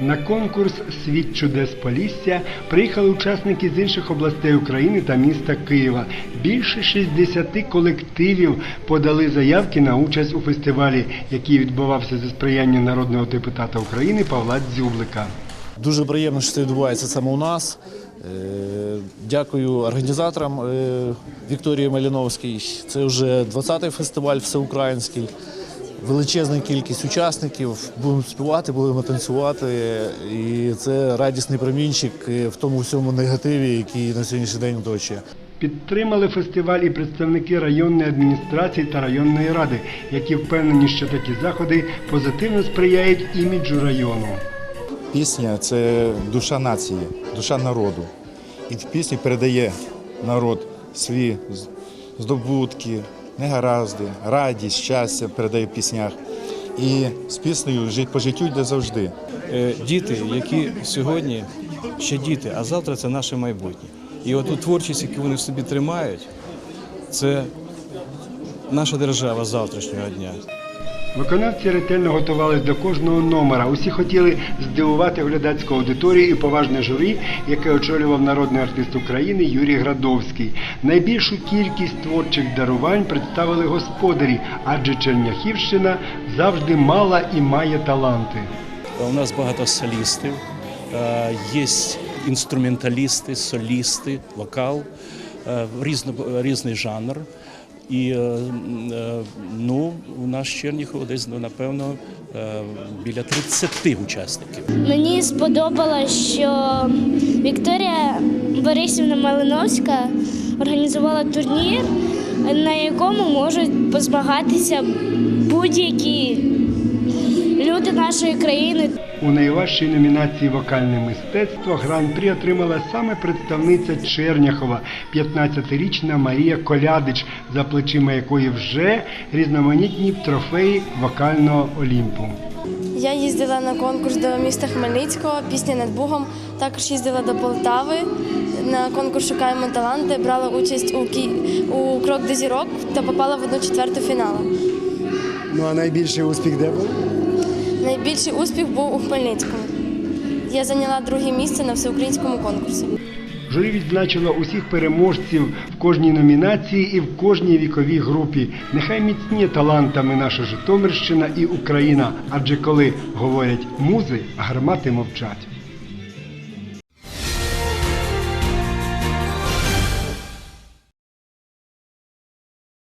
На конкурс Світ чудес Полісся приїхали учасники з інших областей України та міста Києва. Більше 60 колективів подали заявки на участь у фестивалі, який відбувався за сприяння народного депутата України Павла Дзюблика. Дуже приємно, що це відбувається саме у нас. Е, Дякую організаторам е, Вікторії Маліновській. Це вже 20-й фестиваль всеукраїнський. Величезна кількість учасників. Будемо співати, будемо танцювати. І це радісний промінчик в тому всьому негативі, який на сьогоднішній день оточує. Підтримали фестиваль і представники районної адміністрації та районної ради, які впевнені, що такі заходи позитивно сприяють іміджу району. Пісня це душа нації, душа народу. І в пісні передає народ свої здобутки, негаразди, радість, щастя передає в піснях. І з піснею по життю йде завжди. Е, діти, які сьогодні ще діти, а завтра це наше майбутнє. І оту творчість, яку вони в собі тримають, це наша держава завтрашнього дня. Виконавці ретельно готувались до кожного номера. Усі хотіли здивувати глядацьку аудиторію і поважне журі, яке очолював народний артист України Юрій Градовський. Найбільшу кількість творчих дарувань представили господарі, адже Черняхівщина завжди мала і має таланти. У нас багато солістів, е, є інструменталісти, солісти, вокал, е, різний жанр. І е, е, ну, у нас Черніхово десь ну, напевно е, біля 30 учасників. Мені сподобалось, що Вікторія Борисівна Малиновська організувала турнір, на якому можуть позмагатися будь-які люди нашої країни. У найважчій номінації Вокальне мистецтво гран-прі отримала саме представниця Черняхова, 15-річна Марія Колядич, за плечима якої вже різноманітні трофеї вокального олімпу. Я їздила на конкурс до міста Хмельницького, пісня над Бугом. Також їздила до Полтави на конкурс Шукаємо таланти. Брала участь у кі... у крок до зірок та попала в одну четверту фіналу. Ну а найбільший успіх де був? Найбільший успіх був у Хмельницькому. Я зайняла друге місце на всеукраїнському конкурсі. Журі відзначило усіх переможців в кожній номінації і в кожній віковій групі. Нехай міцніє талантами наша Житомирщина і Україна, адже коли говорять музи, гармати мовчать.